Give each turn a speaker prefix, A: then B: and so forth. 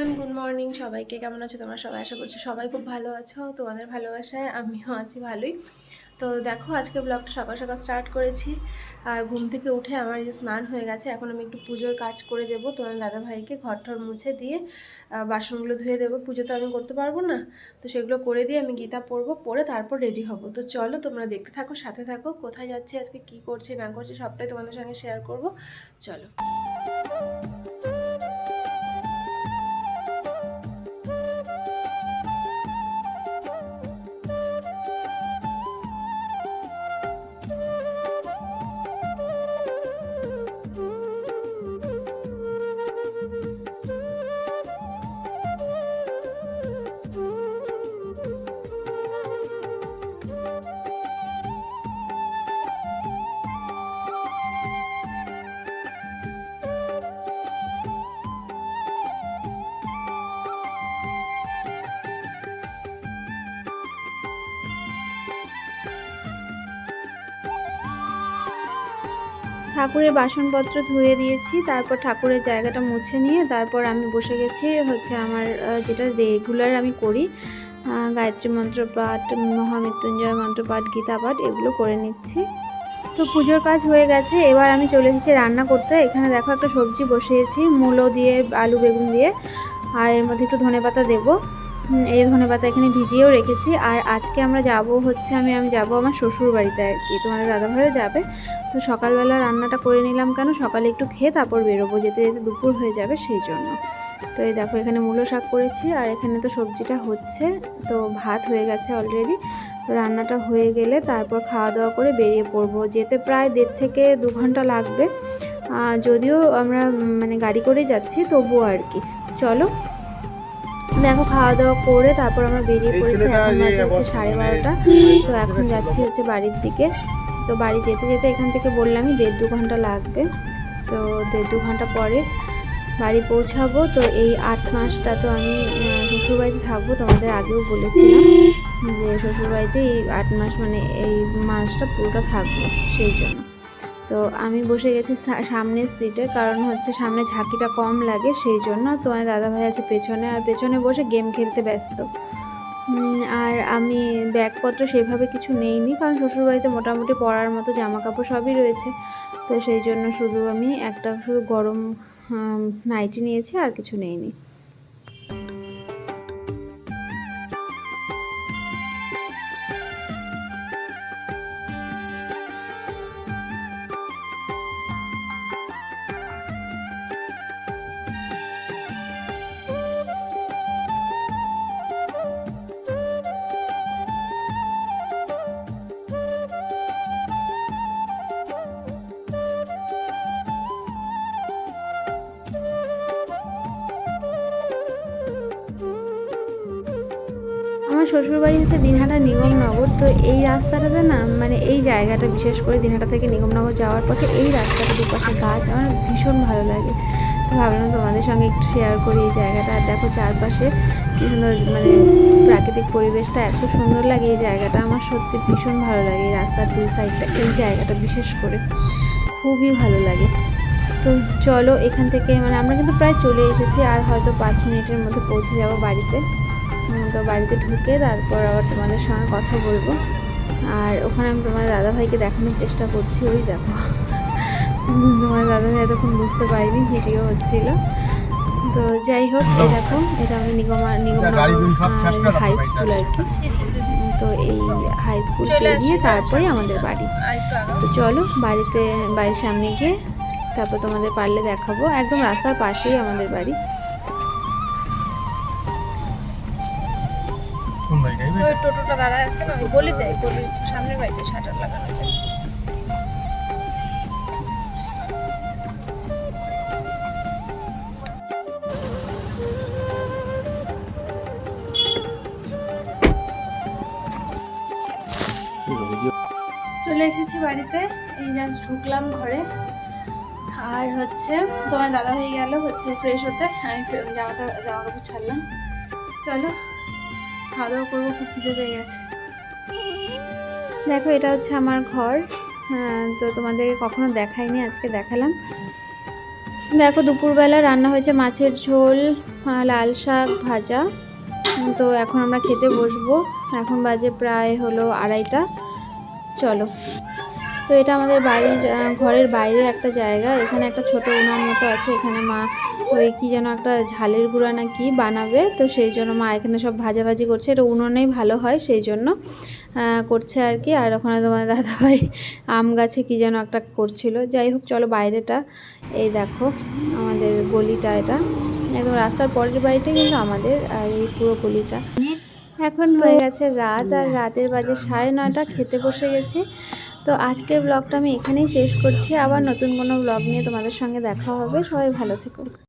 A: Everyone good morning সবাইকে কেমন আছো? তোমরা সবাই আশা করছি সবাই খুব ভালো আছো। তোমাদের ভালোবাসায় আমিও আছি ভালোই। তো দেখো, আজকে ব্লগটা সকাল সকাল স্টার্ট করেছি। আর ঘুম থেকে উঠে আমার যে স্নান হয়ে গেছে, এখন আমি একটু পুজোর কাজ করে দেবো। তোমার দাদাভাইকে ঘর ঠর মুছে দিয়ে বাসনগুলো ধুয়ে দেবো। পুজো তো আমি করতে পারব না। তো সেগুলো করে দিয়ে আমি গীতা পড়ব পরে তারপর রেডি হব। তো চলো, তোমরা দেখতে থাকো, সাথে থাকো। কোথায় যাচ্ছি, আজকে কি করছি, না করছি, সবটাই তোমাদের সঙ্গে শেয়ার করব। চলো।
B: ঠাকুরের বাসনপত্র ধুয়ে দিয়েছি, তারপর ঠাকুরের জায়গাটা মুছে নিয়ে তারপর আমি বসে গেছি, হচ্ছে আমার যেটা রেগুলার আমি করি গায়ত্রী মন্ত্র পাঠ, মহামৃত্যুঞ্জয় মন্ত্র পাঠ, গীতা পাঠ, এগুলো করে নিচ্ছি। তো পুজোর কাজ হয়ে গেছে, এবার আমি চলে এসেছি রান্না করতে, এখানে দেখো একটা সবজি বসিয়েছি, মূলো দিয়ে, আলু বেগুন দিয়ে, আর এর মধ্যে একটু ধনেপাতা দেবো। এই ধনেপাতা এখানে ভিজিয়েও রেখেছি। আর আজকে আমরা যাব হচ্ছে আমি আমি যাব আমার শ্বশুর বাড়িতে আর কি। তোমাদের দাদাভাইও যাবে। তো সকালবেলা রান্নাটা করে নিলাম কেন? সকালে একটু খেয়ে তারপর বেরোবো। যেতে যেতে দুপুর হয়ে যাবে সেই জন্য। তো এই দেখো, এখানে মূলো শাক করেছি আর এখানে তো সবজিটা হচ্ছে। তো ভাত হয়ে গেছে অলরেডি রান্নাটা হয়ে গেলে তারপর খাওয়া দাওয়া করে বেরিয়ে পড়ব। যেতে প্রায় দেড় থেকে দু ঘণ্টা লাগবে। যদিও আমরা মানে গাড়ি করেই যাচ্ছি, তবুও আর কি। চলো দেখো খাওয়া দাওয়া করে তারপর আমরা বেরিয়ে পড়েছি। এখন বাজে হচ্ছে সাড়ে
C: মানে
B: বারোটা। তো এখন যাচ্ছি হচ্ছে বাড়ির দিকে। তো বাড়ি যেতে যেতে এখান থেকে বললামই দেড় দু ঘণ্টা লাগবে। তো দেড় দু ঘণ্টা পরে বাড়ি পৌঁছাবো। তো এই আট মাসটা তো আমি শ্বশুরবাড়িতে থাকব তোমাদের আগেও বলেছিলাম যে শ্বশুরবাড়িতে এই আট মাস মানে এই মাসটা পুরোটা থাকব সেই জন্য। তো আমি বসে গেছি সামনের সিটে কারণ হচ্ছে সামনে ঝাঁকিটা কম লাগে, সেই জন্য তোমার দাদাভাই আছে পেছনে, আর পেছনে বসে গেম খেলতে ব্যস্ত। আর আমি ব্যাগপত্র সেভাবে কিছু নেইনি, কারণ শ্বশুরবাড়িতে মোটামুটি পরার মতো জামা কাপড় সবই রয়েছে। তো সেই জন্য শুধু আমি একটা শুধু গরম নাইটি নিয়েছি, আর কিছু নেইনি। আমার শ্বশুরবাড়ি হচ্ছে দিনহাটা নিগমনগর, তো এই রাস্তাটাতে না মানে এই জায়গাটা বিশেষ করে দিনহাটা থেকে নিগমনগর যাওয়ার পথে এই রাস্তাটা দুপাশে গাছ, আমার ভীষণ ভালো লাগে। তো ভাবলাম তোমাদের সঙ্গে একটু শেয়ার করি এই জায়গাটা। আর দেখো চারপাশে কি সুন্দর মানে প্রাকৃতিক পরিবেশটা এত সুন্দর লাগে এই জায়গাটা। আমার সত্যি ভীষণ ভালো লাগে এই রাস্তার দুই সাইডটা এই জায়গাটা বিশেষ করে। খুবই ভালো লাগে। তো চলো এখান থেকে মানে আমরা কিন্তু প্রায় চলে এসেছি, আর হয়তো পাঁচ মিনিটের মধ্যে পৌঁছে যাব বাড়িতে। তো বাড়িতে ঢুকে তারপর আবার তোমাদের সঙ্গে কথা বলব। আর ওখানে আমি তোমার দাদাভাইকে দেখানোর চেষ্টা করছি ওই দেখো। তোমার দাদাভাই এতক্ষণ বুঝতে পারিনি ভিডিও হচ্ছিল। তো যাই হোক এই দেখো এটা আমি নিগমা
C: গাড়িগুলো
B: নিগমনগর হাই স্কুল আর কি। তো এই হাই স্কুল
A: চলে
B: পেরিয়ে তারপরে আমাদের বাড়ি। তো চলো বাড়িতে বাড়ির সামনে গিয়ে তারপর তোমাদের পারলে দেখাবো। একদম রাস্তার পাশেই আমাদের বাড়ি।
A: ওই টোটোটা আছে সামনের বাড়িতে শাটার লাগানো চলে এসেছি বাড়িতে, এই জাস্ট ঢুকলাম ঘরে। আর হচ্ছে, তোমার দাদা হয়ে গেল, হচ্ছে ফ্রেশ হতে। আমি জামাটা জামা কাপড় ছাড়লাম। চলো। খাওয়া দাওয়া করব খুব খিদে পেয়ে গেছে।
B: দেখো এটা হচ্ছে আমার ঘর। হ্যাঁ, তো তোমাদেরকে কখনো দেখাইনি আজকে দেখালাম। দেখো দুপুরবেলা রান্না হয়েছে মাছের ঝোল লাল শাক ভাজা। তো এখন আমরা খেতে বসবো। এখন বাজে প্রায় হলো আড়াইটা। চলো। তো এটা আমাদের বাড়ির ঘরের বাইরে একটা জায়গা। এখানে একটা ছোট উনার মতো আছে। এখানে মা ওই কি যেন একটা ঝালের গুঁড়া না কি বানাবে। তো সেই জন্য মা এখানে সব ভাজাভাজি করছে। এটা উনুনেই ভালো হয় সেই জন্য করছে আর কি। আর ওখানে তোমার দাদাভাই আম গাছে কি যেন একটা করছিল। যাই হোক চলো বাইরেটা। এই দেখো আমাদের গলিটা এটা। একদম রাস্তার পরের বাড়িটা কিন্তু আমাদের আর এই পুরো গলিটা। এখন হয়ে গেছে রাত আর রাতের বাজে সাড়ে নয়টা। খেতে বসে গেছি। তো আজকের ব্লগটা আমি এখানেই শেষ করছি। আবার নতুন কোনো ব্লগ নিয়ে তোমাদের সঙ্গে দেখা হবে। সবাই ভালো থেকো।